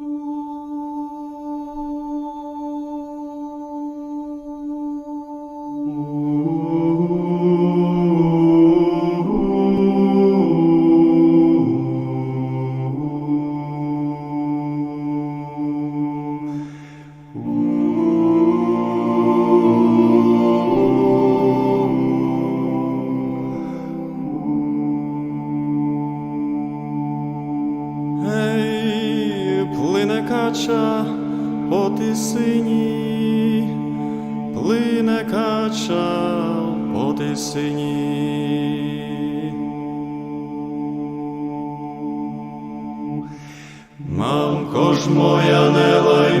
Ей, кача по тисині, плине кача по тисині. Мамко ж моя, не лай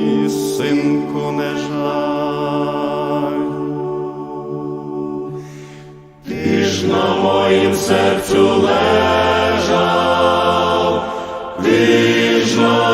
ж на моїм серцю лежав, ти ж на